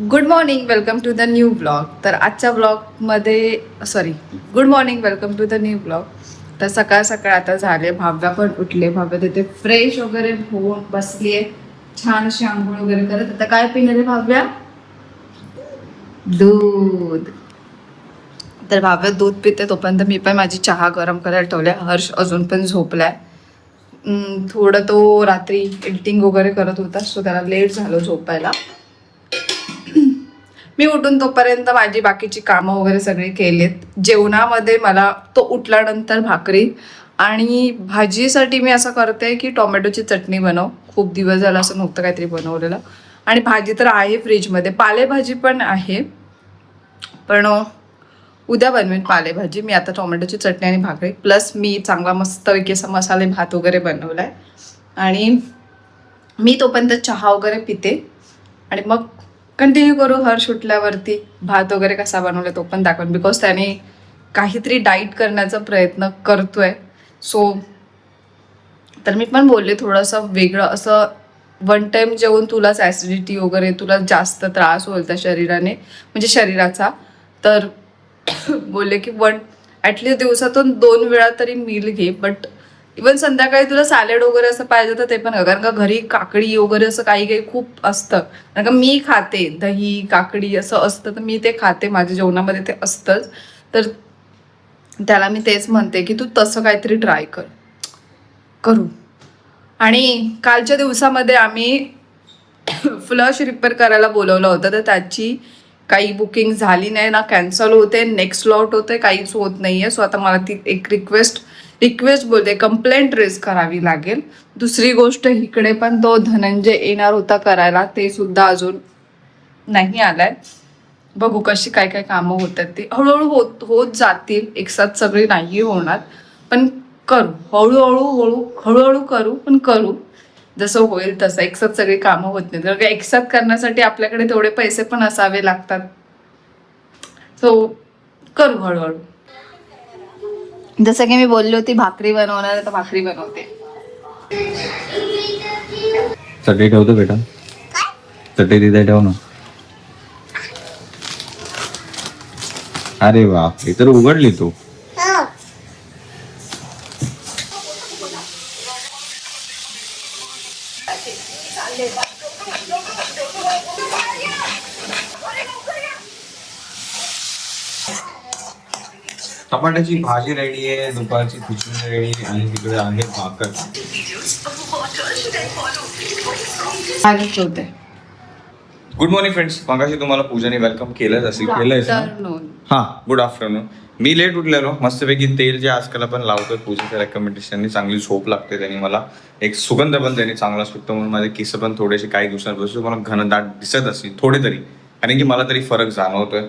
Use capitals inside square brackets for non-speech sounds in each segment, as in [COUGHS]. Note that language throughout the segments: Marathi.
Good morning welcome to the new blog तर आजच्या ब्लॉगमध्ये sorry good morning welcome to the new blog तर सकाळ सकाळ आता झाले भाव्या पण उठले भाव्या तिथे फ्रेश वगैरे होऊन बसली आहे छान अशी आंघोळ वगैरे करत. आता काय पिणार आहे भाव्या? दूध. तर भाव्या दूध पिते तोपर्यंत मी पण माझी चहा गरम करायला ठेवले. हर्ष अजून पण झोपलाय. थोडं तो रात्री एडिटिंग वगैरे करत होता सो त्याला लेट झालं झोपायला. मी उठून तोपर्यंत माझी बाकीची कामं वगैरे सगळी केलीत. जेवणामध्ये मला तो उठल्यानंतर भाकरी आणि भाजीसाठी मी असं करते की टोमॅटोची चटणी बनव. खूप दिवस झाला असं नव्हतं काहीतरी बनवलेलं. आणि भाजी तर आहे फ्रीजमध्ये. पालेभाजी पण आहे. पण उद्या बनवेन पालेभाजी. मी आता टोमॅटोची चटणी आणि भाकरी. प्लस मी चांगला मस्तपैकी असा मसाले भात वगैरे बनवला आहे आणि मी तोपर्यंत चहा वगैरे पिते. आणि मग कंटिन्यू करू हर्ष उठल्यावरती भात वगैरे कसा बनवला तो पण दाखवून. बिकॉज त्याने काहीतरी डाईट करण्याचा प्रयत्न करतोय. सो तर मी पण बोलले थोडंसं वेगळं. असं वन टाईम जेवून तुलाच ॲसिडिटी वगैरे तुला जास्त त्रास होईल त्या शरीराने म्हणजे शरीराचा. तर [COUGHS] बोलले की वन ॲटलीस्ट दिवसातून दोन वेळा तरी मील घे बट इवन संध्याकाळी तुला सॅलेड वगैरे असं पाहिजे तर ते पण कारण का घरी काकडी वगैरे असं काही काही खूप असतं. कारण का मी खाते. दही काकडी असं असतं तर मी ते खाते. माझ्या जेवणामध्ये ते असतंच. तर त्याला मी तेच म्हणते की तू तसं काहीतरी ट्राय कर. करू. आणि कालच्या दिवसामध्ये आम्ही फ्लश रिपेअर करायला बोलवलं होतं. तर त्याची काही बुकिंग झाली नाही. ना कॅन्सल होते. नेक्स्ट लॉट होते. काहीच होत नाही आहे सो आता मला ती एक रिक्वेस्ट रिक्वेस्ट बोलते कंप्लेंट रेज करावी लागेल. दुसरी गोष्ट इकडे पण तो धनंजय येणार होता करायला ते सुद्धा अजून नाही आलाय. बघू कशी काय काय कामं होतात ती. हळूहळू होत होत जातील. एक साथ सगळी नाही होणार. पण करू. हळूहळू हळू हळूहळू करू पण करू. जसं होईल तसं. एक साथ सगळी कामं होत नाही तर एक साथ करण्यासाठी आपल्याकडे तेवढे पैसे पण असावे लागतात. सो करू हळूहळू. जसं की मी बोलली होती भाकरी बनवणार तर भाकरी बनवते. चटई ठेवतो बेटा. चटई तिथे ठेव ना. अरे वा हे तर उघडली तू. टमाट्याची भाजी रेडी आहे दुपारची खिचडी रेडी आणि तिकडे आहे भाकर. गुड मॉर्निंग फ्रेंड्स मगाशी तुम्हाला पूजाने वेलकम केलंच असेल केलंय. हा गुड आफ्टरनून मी लेट उठलेलो मस्तपैकी तेल जे आजकाल आपण लावतोय पूजेच्या रेकमेंडेशननी चांगली झोप लागते त्यांनी मला. एक सुगंध पण त्यांनी चांगला सुटतो म्हणून माझे केस पण थोडेसे काही दिवसांपासून मला घनदाट दिसत असतील थोडे तरी कारण की मला तरी फरक जाणवतोय.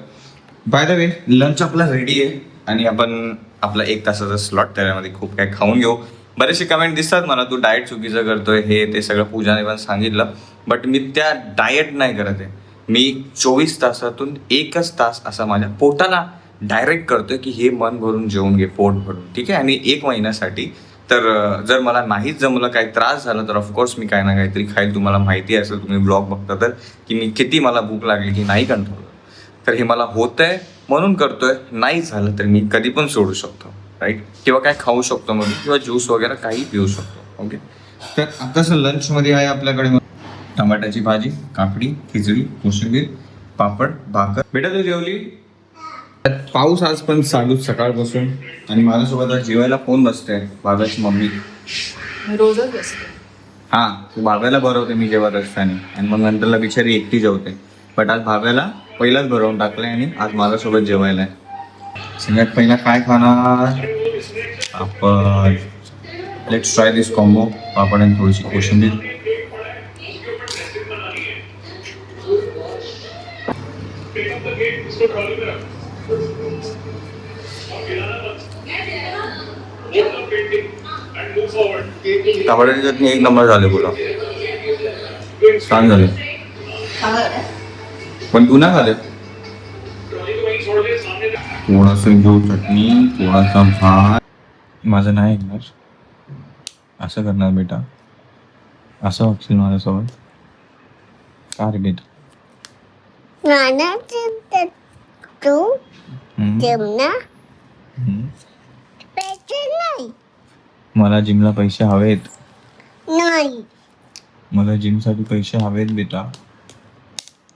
बाय द वे लंच आपला रेडी आहे. आणि आपण आपला एक तासाचा स्लॉट त्याच्यामध्ये खूप काय खाऊन घेऊ. बरेचसे कमेंट दिसतात मला तू डाएट चुकीचं करतोय हे ते सगळं पूजाने पण सांगितलं. बट मी त्या डाएट नाही करत आहे. मी चोवीस तासातून एकच तास असा माझ्या पोटाला डायरेक्ट करतोय की हे मन भरून जेवून घे पोट भरून. ठीक आहे? आणि एक महिन्यासाठी तर जर मला नाहीच जमलं काही त्रास झाला तर ऑफकोर्स मी काही ना काहीतरी खाईल. तुम्हाला माहिती असेल तुम्ही ब्लॉग बघता तर की मी किती मला भूक लागली की नाही कंट्रोल तर हे मला होतंय म्हणून करतोय. नाही झालं तर मी कधी पण सोडू शकतो राईट किंवा काय खाऊ शकतो मग किंवा ज्यूस वगैरे काही पिऊ शकतो ओके तर आताच लंचमध्ये आहे आपल्याकडे टमाट्याची भाजी काकडी खिचडी कोशिंबीर पापड भाकर. बेटा तू जेवली? पाऊस आज पण चालू सकाळपासून आणि माझ्यासोबत आज जेवायला कोण बसते बाबाची मम्मी. रोजच असते हा तू भाव्याला भरवते मी जेवत असताना आणि मग नंतरला बिचारी एकटी जेवते. बट आज भाव्याला पहिलाच भरवून टाकलंय आणि आज माझ्यासोबत जेवायला आहे सगळ्यात पहिला काय खाणार? आपण लेट्स ट्राय दिस कॉम्बो पापड आणि थोडीशी कोशिंबीर. टमाट्याची चटणी एक नंबर झाले बोला. छान झाले. पण तू नाही खाले थोडंसं घेऊ चटणी थोडासा भात? माझं नाही ऐकणार. असं करणार बेटा. असं वागशील माझ्यासोबत. का रे बेटा? नाना तू हम्म, जेवणा हम्म. पैसे नाही. मला जिमला पैसे हवेत. नाही. मला जिमसाठी पैसे हवेत बेटा.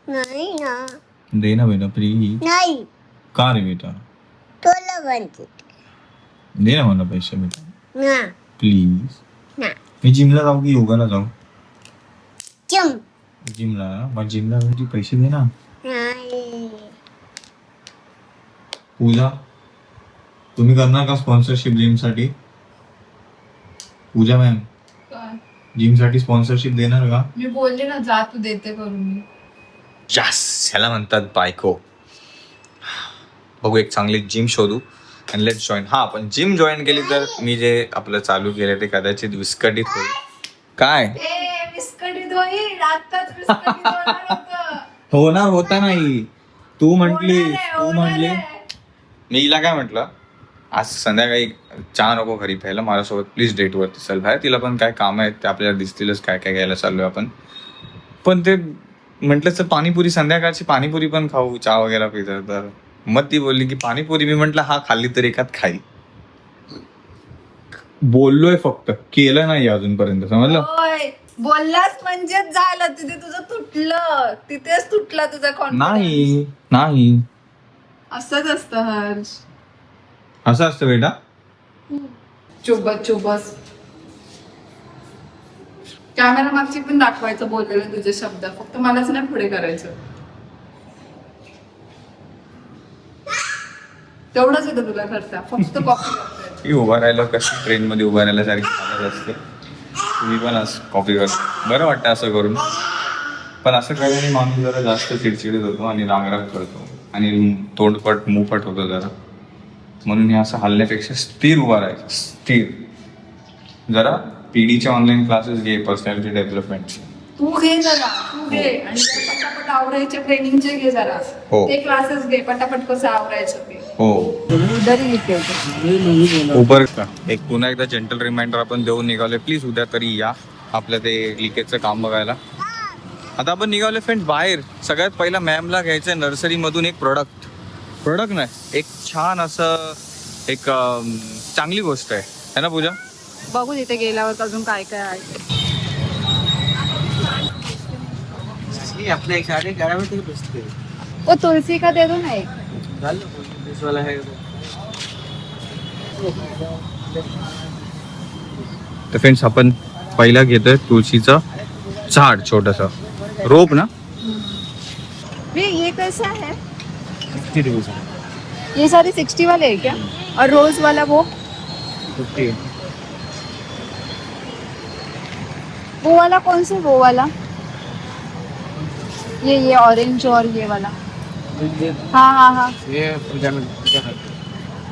नाही ना दे ना बेटा प्लीज़ नाही का रे बेटा तुला म्हणते दे ना मला पैसे बेटा ना प्लीज़ ना मी जिमला जाऊ की योगाला जाऊ जम जिमला मग जिमला जायचे पैसे दे ना नाही पूजा तुम्ही करणार का स्पॉन्सरशिप जिम जिमसाठी पूजा मॅम जिमसाठी स्पॉन्सरशिप देणार का मी बोलले ना जा तू देते करून मी जास ह्याला म्हणतात बायको. बघू एक चांगली जिम शोधू आणि लेट जॉईन हा पण जिम जॉईन केली तर मी जे आपलं चालू केलं ते कदाचित विस्कटीत होईल. काय? होणार होतं. नाही. तू म्हंटली तू म्हटली. मी हिला काय म्हटलं? आज संध्याकाळी चहा नको घरी प्यायला माझ्यासोबत प्लीज डेटवरती चल बाहेर. तिला पण काय काम आहेत ते आपल्याला दिसतीलच काय काय घ्यायला चाललोय आपण. पण ते म्हटलं तर पाणीपुरी संध्याकाळची पाणीपुरी पण खाऊ चहा वगैरे पितं. तर मग ती बोलली की पाणीपुरी मी म्हटलं हा खाल्ली तर एकात खाईल. बोललोय फक्त. केलं नाही अजूनपर्यंत समजलं? होय. बोललास म्हणजेच झालं. तिथे तुझं तुटलं. तिथेच तुटला तुझा confidence. नाही. नाही. असंच असतं हर्ष. असं असतं बेटा. चुबस चुबस कॅमेरा मागची पण दाखवायचं बोललेलं तुझे शब्द. फक्त मलाच नाही पुढे करायचं. तेवढंच येतं तुला करता फक्त [LAUGHS] कॉपी ती उभा राहिलं कशी ट्रेन मध्ये उभा राहिल्यासारखी चालत असते. तुम्ही पण असं कॉपी कर. बरं वाटतं असं करून. पण असं केल्याने माणूस जरा जास्त चिडचिडीत होतो आणि रागराग करतो. आणि तोंडपट मुपट होतो जरा. म्हणून हे असं हल्ल्यापेक्षा स्थिर उभा राहायचं. स्थिर. जरा पीडीचे ऑनलाईन क्लासेस घे पर्सनॅलिटी डेव्हलपमेंटचे तू घे जरा तू घे. आणि जरा पटापट आवरायचे ट्रेनिंगचे घे जरा. हो. ते क्लासेस घे पटापट कसं आवरायचं ते. हो. उधारी घेते उबर एक पुन्हा एकदा जनरल रिमाइंडर आपण देऊन निघालोय. प्लीज उद्या तरी या आपलं ते लिकेजचं काम बघायला. आता आपण निघालोय फ्रेंड बाहेर. सगळ्यात पहिला मॅमला घ्यायचं नर्सरीमधून एक प्रोडक्ट प्रोडक्ट नाही एक छान असं एक अं, चांगली गोष्ट आहे. है ना पूजा? बघू तिथे गेल्यावर अजून काय काय आहे. अपने एक ग्यारह बेचते हैं ओ तुलसी का दे दो ना एक? डाल लो पुलिस वाला है तर फ्रेंड्स आपण पहिला घेतोय तुळशीचं झाड छोटस. रोप ना? ये ये कैसा है फिफ्टी रुपीज ये सारे सिक्सटी वाले है क्या? और रोज वाला वो? फिफ्टी वो वाला कौन सा? वो वाला। ये ये ऑरेंज और ये वाला। हाँ हाँ हाँ। ये पूजा में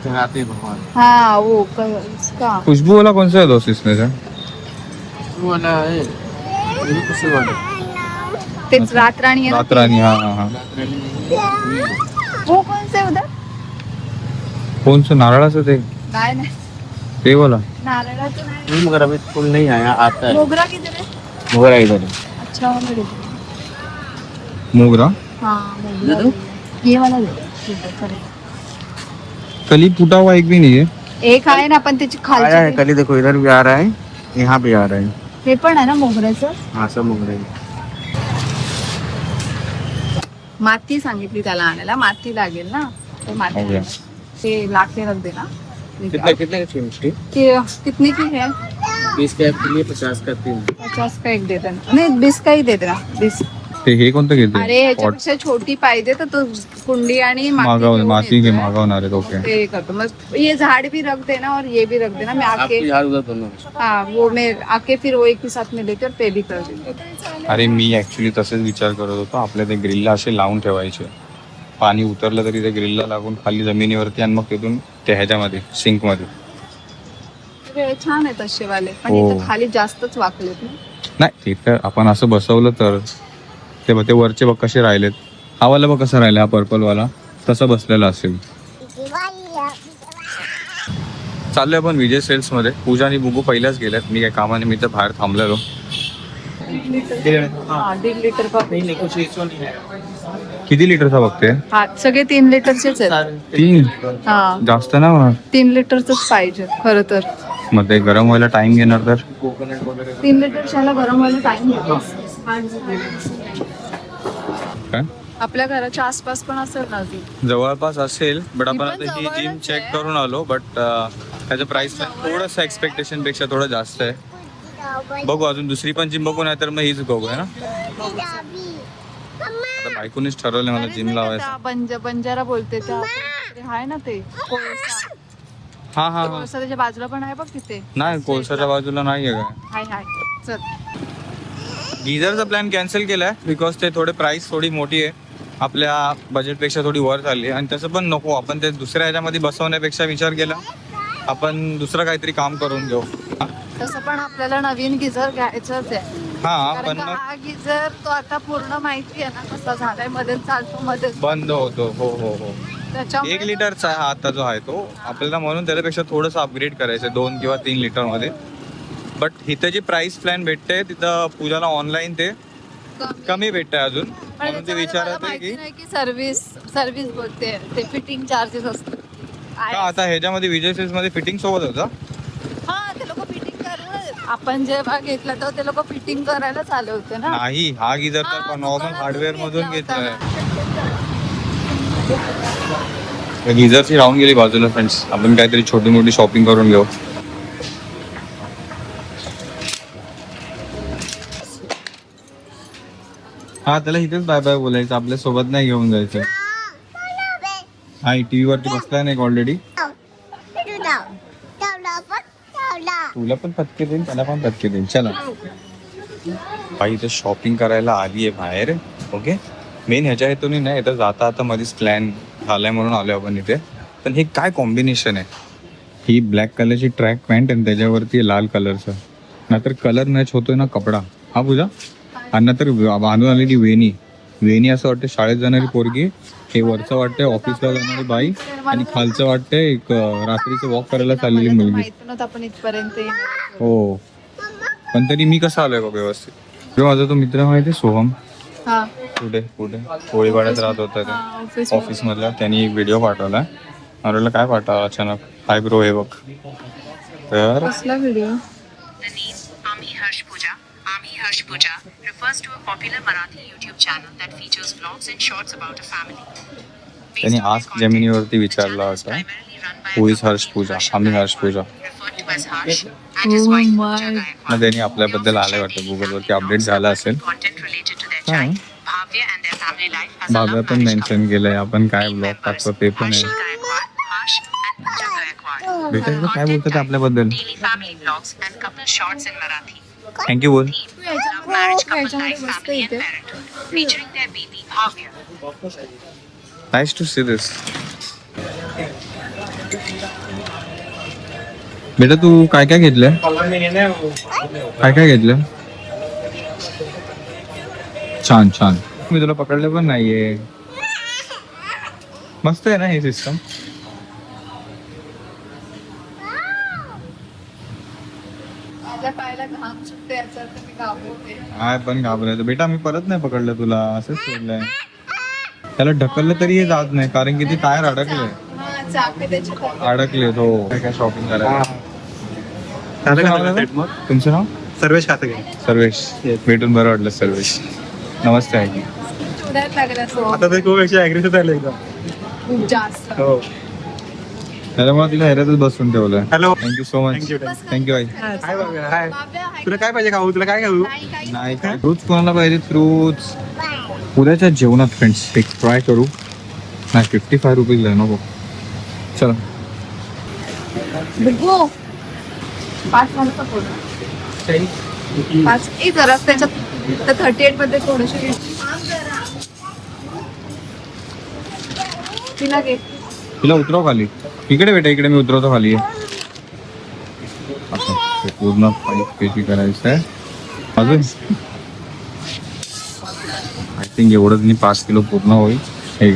चढ़ाते हैं भगवान। हाँ वो क- इसका। खुशबू वाला कौन सा है दोस्त इसमें से? वो वाला है। ये तेच रात राणी रात राणी हा हा हा ते. वो कौन से उधर? कोणचं नारळाचं ते काय नाही ते बोला. मगर अभी फूल नहीं आया आता है मोगरा किधर है मोगरा इधर है अच्छा वो मेरे मोगरा? हाँ मोगरा. ये वाला दे. दो. कली फुटा हुआ एक भी नहीं है एक आहे ना पण त्याची आया है खालची कल देखो इधर भी आ रहा है यहाँ भी आ रहा है. हे पण आहे ना मोगऱ्याचं? हाँ सब मोगरा है माती सांगितली त्याला आणायला. माती लागेल ना? तर माती हो. ते लाके रख देना कितने कितने का कितने की है? बीस का लिए पचास का तीन। पचास का एक दे देना। नहीं बीस का ही दे देना बीस। ते हे कोणतं घेते अरे ह्याच्यापेक्षा छोटी पाहिजे तर तू कुंडी आणि माती मागव घेऊन माती घे. मागवणार आहेत ओके. ते करतो मग ये झाड़ भी रख देना और ये भी रख देना मैं आके आपके यार उधर दोनों हाँ वो मैं आके फिर वो एक ही साथ में लेकर पे भी कर देंगे अरे मी ऍक्च्युली तसेच विचार करत होतो. आपल्या ते ग्रिलला असे लावून ठेवायचे. पाणी उतरलं तरी ते ग्रिलला लागून खाली जमिनीवरती आणि मग तिथून ते ह्याच्यामध्ये सिंकमध्ये छान आहेत तसे वाले. पण हो. इथं खाली जास्तच वाकलेत ना? नाही तिथं आपण असं बसवलं तर ते बघ ते वरचे बघ कसे राहिलेत. हा वाला बघ कसा राहिला हा पर्पल वाला. तसा बसलेला असेल. चाललोय आपण विजय सेल्समध्ये. पूजा आणि बुगू पहिल्याच गेल्यात मी काय कामानिमित्त बाहेर थांबलेलो. हा दीड लिटर का नहीं नहीं कुछ इशू नहीं है किती लिटरचा बघते? हा सगळे तीन लिटरचेच आहेत. तीन? हा. जास्त ना होणार? तीन लिटरच पाहिजे खरं तर. मग ते गरम व्हायला टाइम घेणार तर? कोकोनट तीन लिटर शाला गरम व्हायला टाइम काय? आपल्या घराच्या आसपास पण असेल ना अजून? जवळपास असेल बट आपण पण आता ही जवळच जिम चेक. करून आलो बट त्याचं प्राइस थोडंसं एक्सपेक्टेशनपेक्षा थोडं जास्त आहे. बघू अजून दुसरी पण जिम बघू नाही तर मग हीच बघू आहे ना? आता बायकोनीच ठरवलं मला जिम लावायचं. बंज बंजारा बोलते त्या आहे ना ते कोळसा. हा हा हा. कोळसा त्याच्या बाजूला पण आहे बघ तिथे. नाही कोळसाच्या बाजूला काय? हाय हाय चल. गिझरचा प्लॅन कॅन्सल केलाय बिकॉज ते थोडे प्राइस थोडी मोठी आहे. आपल्या बजेटपेक्षा थोडी वर झाली आणि तसं पण नको आपण ते दुसऱ्या ह्याच्यामध्ये बसवण्यापेक्षा विचार केला. आपण दुसरं काहीतरी काम करून घेऊ. तसं पण आपल्याला नवीन गिझर घ्यायचंच आहे. हा कारण पण का मग हा गिझर तो आता पूर्ण माहिती आहे ना कसा झालायमध्ये चालतो मध्ये बंद होतो. हो हो हो. त्याच्यामुळे एक लिटरचा आहे हा आता जो आहे तो आपल्याला म्हणून त्याच्यापेक्षा थोडंसं अपग्रेड करायचं आहे दोन किंवा तीन लिटरमध्ये बट इथं जी प्राइस प्लॅन भेटते तिथं पूजाला ऑनलाईन ते कमी. भेटतंय अजून. पण म्हणून ते मला विचारत आहे माहिती की नाही की सर्व्हिस सर्व्हिस बोलते. ते फिटिंग चार्जेस असतात. का आता ह्याच्यामध्ये विजय सेल्समध्ये फिटिंग सोबत होता हा ते लोक फिटिंग करून आपण जेव्हा घेतला तेव्हा ते लोक फिटिंग करायलाच आले होते ना? नाही हा गिझर तर नॉर्मल हार्डवेअर मधून घेतला घेतलाय. गिझरची राहून गेली बाजूला फ्रेंड्स आपण काहीतरी छोटी मोठी शॉपिंग करून घेऊ. हा त्याला इथेच बाय बाय बोलायचं. आपल्यासोबत नाही घेऊन जायचं. हा टीव्ही वरती बसलाय नाही ऑलरेडी तुला पण फटके देईन त्याला पण फटके देईन. चला. बाई इथे शॉपिंग करायला आली आहे बाहेर ओके मेन ह्याच्या हेतून नाही इथं जाता आता मध्येच प्लॅन झालाय म्हणून आलो आपण इथे. पण हे काय कॉम्बिनेशन आहे? ही ब्लॅक कलरची ट्रॅक पॅन्ट आणि त्याच्यावरती लाल कलरचं नाहीतर कलर मॅच होतोय ना कपडा. हा पूजा? आणि नंतर बांधून आलेली वेणी. वेणी असं वाटतं शाळेत जाणारी पोरगी. हे वरचं वाटतंय ऑफिसला जाणारी बाई. आणि खालचं वाटतंय एक रात्रीचं वॉक करायला चाललेली मुलगी. आपण इथपर्यंत. हो. पण तरी मी कसा आलोय बघ व्यवस्थित. जो माझा तो मित्र माहिती सोहम? हा. कुठे? कुठे? कोळीवाड्यात राहत होता हा, ऑफिस ते. ऑफिस मधला. त्यांनी एक व्हिडिओ पाठवला. मला काय पाठवला अचानक? हाय ब्रो हे बघ. तर कसला video Harsh Puja, refers to a popular Marathi YouTube channel that features vlogs and shorts about a family. त्यांनी आज जेमिनीवरती the विचारला होता his Oh wife my. Pooja मग Gaikwad. त्यांनी आपल्याबद्दल आले वाटतं गुगलवरती अपडेट झाला असेल हा. भाव्या पण मेन्शन. केलंय आपण काय ब्लॉग टाकतो ते पण आहे इथं काय बोलतात आपल्याबद्दल Daily family vlogs and couple shorts in Marathi. Thank you बोल marriage couple life, family and parenthood, featuring their baby Bhavya. Nice to see this बेटा तू काय काय घेतलंय काय काय घेतलं छान छान मी तुला पकडलं पण नाहीये मस्त आहे ना हे सिस्टम काय पण घाबरायचं. बेटा मी परत नाही पकडलं तुला. असंच सोडलंय. त्याला ढकललं तरी हे जात नाही कारण की ते टायर अडकले हा अडकले हो. काय काय शॉपिंग करायला? तुमचं नाव सर्वेश खाते सर्वेश. भेटून बरं वाटलं सर्वेश. नमस्ते आहे आता ते खूप एकशे अग्रेसिव्ह झालं एकदम. खूप जास्त. हो. त्याच्यामुळे तिला ह्याच्यातच बसून ठेवलंय. Hello thank you so much thank you thank you I. Hi बाबा. हाय. तुला काय पाहिजे खाऊ? तुला काय खाऊ? नाही काय फ्रुट्स कोणाला पाहिजे? फ्रुट्स उद्याच्या जेवणात फ्रेंड्स एक ट्राय करू. नाही फिफ्टी फाय रुपीज आहे नको. चला. बिगो. पाच वाजता फोन पाच ए जरा त्याच्यात थर्टी एटमध्ये थोडेसे. तिला घे. तिला उतरव खाली. इकडे बेटा, इकडे मी उतरवतो खाली. ते पूर्ण पाईप पेशी करायचं आहे. अजून? थिंक एवढंच पाच किलो पूर्ण होईल. हे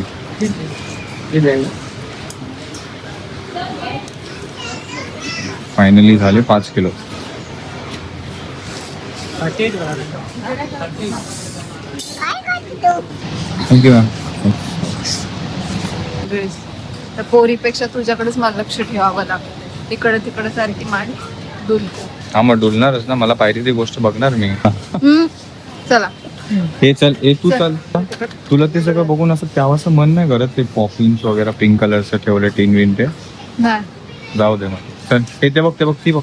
फायनली झाले पाच किलो. तर पोरीपेक्षा तुझ्याकडेच मला लक्ष ठेवावं लागतं. इकडे तिकडे सारखी मांड डुलते. हा मग डुलणारच ना. मला पाहिजे ती गोष्ट बघणार मी. हम्म, चला. हे चल ए तू चल. तुला ते सगळं बघून असं त्यावंसं मन नाही करत ते पॉपिन्स वगैरे पिंक कलरचं ठेवले टीन विन ते? नाही. जाऊ दे मग. चल हे ते बघ ते बघ ती बघ.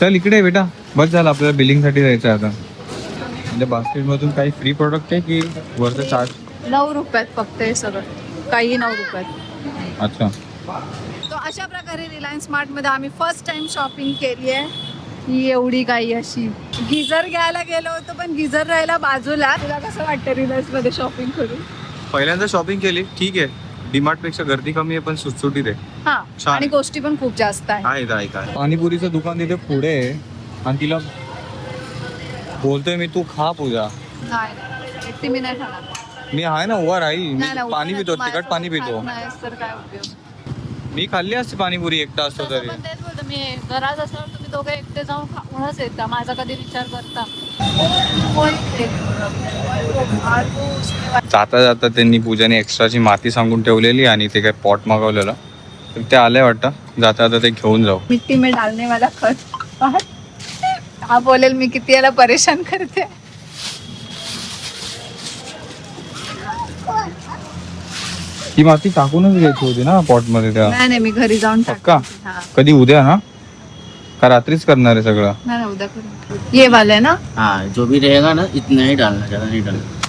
चल इकडे ये बेटा. बस झालं आपल्याला बिलिंगसाठी जायचं आहे आता. म्हणजे बास्केट मधून काही फ्री प्रोडक्ट आहे की वरचं चार्ज नऊ रुपयात फक्त हे सगळं. काही नऊ रुपयात. अच्छा. तो अशा प्रकारे रिलायन्स स्मार्टमध्ये आम्ही फर्स्ट टाइम शॉपिंग केली आहे. ही एवढी काही अशी गिझर घ्यायला गेलो होतो पण गिझर राहिला बाजूला. तुला कसं वाटतं रिलायन्समध्ये शॉपिंग करून? पहिल्यांदा शॉपिंग केली ठीक आहे. डीमार्टपेक्षा गर्दी कमी आहे पण सुटसुटीत आहे. हा छान. आणि गोष्टी पण खूप जास्त आहे आहे काय काय पाणीपुरीचं दुकान तिथे पुढे आहे. आणि तिला बोलतोय मी तू खा पूजा. नाही एकटी मी नाही खाणार. मी आहे ना उभा राहील. मी नाही, पाणी पितो नाही, तिखट पाणी पितो. खात नाहीस तर काय उपयोग? मी खाल्ली असते पाणीपुरी एकटा असतो तरी. पण तेच बोलतो मी घरात असल्यावर तुम्ही दोघे एकटे जाऊन खाऊनच येता माझा कधी विचार करता? जाता जाता त्यांनी पूजाने एक्स्ट्राची माती सांगून ठेवलेली आणि ते काय पॉट मागवलेलं. तर ते आलंय वाटतं. जाता जाता ते घेऊन जाऊ. मिट्टी में डालने वाला खत. हा बोलेल मी किती याला परेशान करते. ही माती टाकूनच घ्यायची होती ना पॉटमध्ये त्या. नाही नाही मी घरी जाऊन पक्का? टाकते. हा. कधी उद्या ना? का रात्रीच करणार आहे सगळं? नाही नाही, उद्या करू ये वाला है ना? हाँ जो भी रहेगा ना इतना ही डालना ज़्यादा नहीं डालना।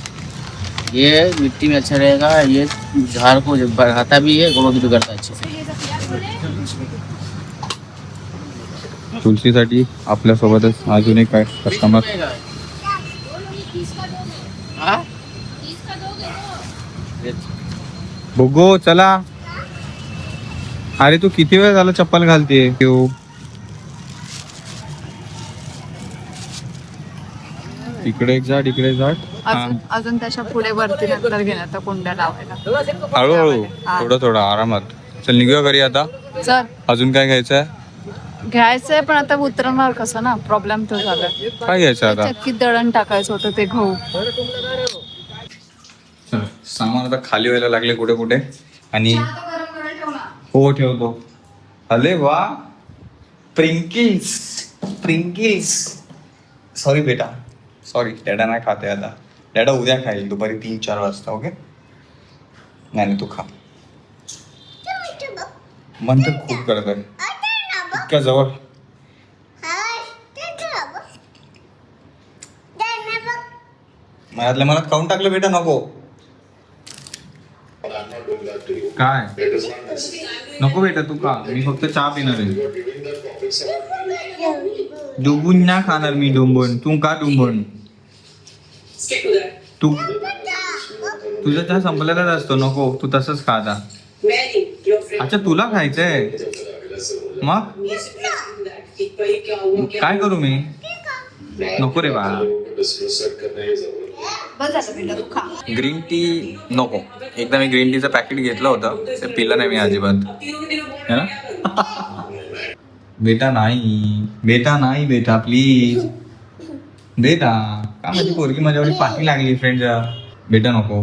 ये मिट्टी में अच्छा रहेगा ये झाड़ को जब बढ़ाता भी है ग्रोथ भी करता है अच्छे से। तुलसीसाठी आपल्या सोबतच अजून एक काय कस्टमर बुगो चला. अरे तू किती वेळ झाला चप्पल घालते इकडे झाड इकडे झाड. अजून अजून त्याच्या पुढे वरती नंतर घेण्यात त्या कुंड्या लावायला. हळूहळू. हा. थोडं थोडं आरामात. चल निघूया घरी आता. चल. अजून काय घ्यायचं आहे घ्यायचंय पण आता उतरणार कसं ना? प्रॉब्लेम तो झाला. काय घ्यायचं आता? चक्कीत दळण टाकायचं होतं ते गहू. चल, सामान आता खाली व्हायला लागले कुठे कुठे. आणि हो ठेवतो. अरे वा. प्रिंकिल्स प्रिंकिल्स सॉरी बेटा. सॉरी डॅडा नाही खाते आता. डॅडा उद्या खाईल दुपारी तीन चार वाजता ओके नाही नाही, तू खा. मन तर खूप करत आहे. इतक्या जवळ. मनातल्या मनात खाऊन टाकलं बेटा नको? काय? नको बेटा तू का मी फक्त चहा पिणार आहे. डुंबून ना खाणार मी डुंबून. तू का डुंबून. तू तुझा चहा संपलेलाच असतो. नको. तू तसंच खा आता. अच्छा तुला खायचंय? मग? काय करू मी? नको रे बा ग्रीन टी नको. एकदा मी ग्रीन टीचं पॅकेट घेतलं होतं. ते पिलं नाही मी अजिबात. है ना? बेटा नाही. बेटा नाही बेटा प्लीज बेटा का माझी पोरगी माझ्यावर पाठी लागली फ्रेंडच्या बेटा नको.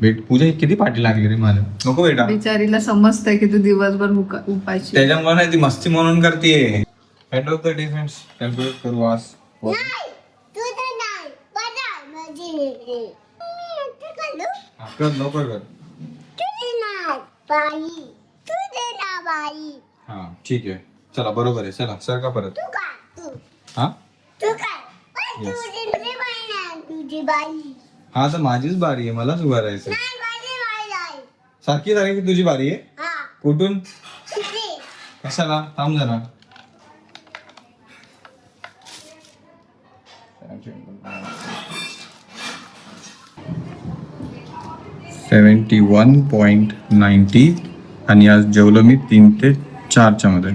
बेट पूजा किती पाठी लागली रे मला? नको बेटा. बिचारीला समजतंय की तू दिवसभर आहे. त्याच्यामुळे नाही ती मस्ती म्हणून करते end of the day friends calculate करू आज. कर लवकर कर. तुझे नाही बाई तुझे ना बाई हा ठीक आहे. चला बरोबर आहे. चला सर का परत. तू का तू हा? तू काय पण तुझी तुझी बाई नाही तुझी बाई हा तर माझीच बारी आहे. मलाच उभा राहायचं नाही माझी बाई आहे सारखी सारखी तुझी बारी आहे? हा. कुठून? तुझी कशाला? थांब जरा. ट्वेंटी वन पॉईंट नाईन्टी आणि आज जेवलो मी तीन ते चारच्यामध्ये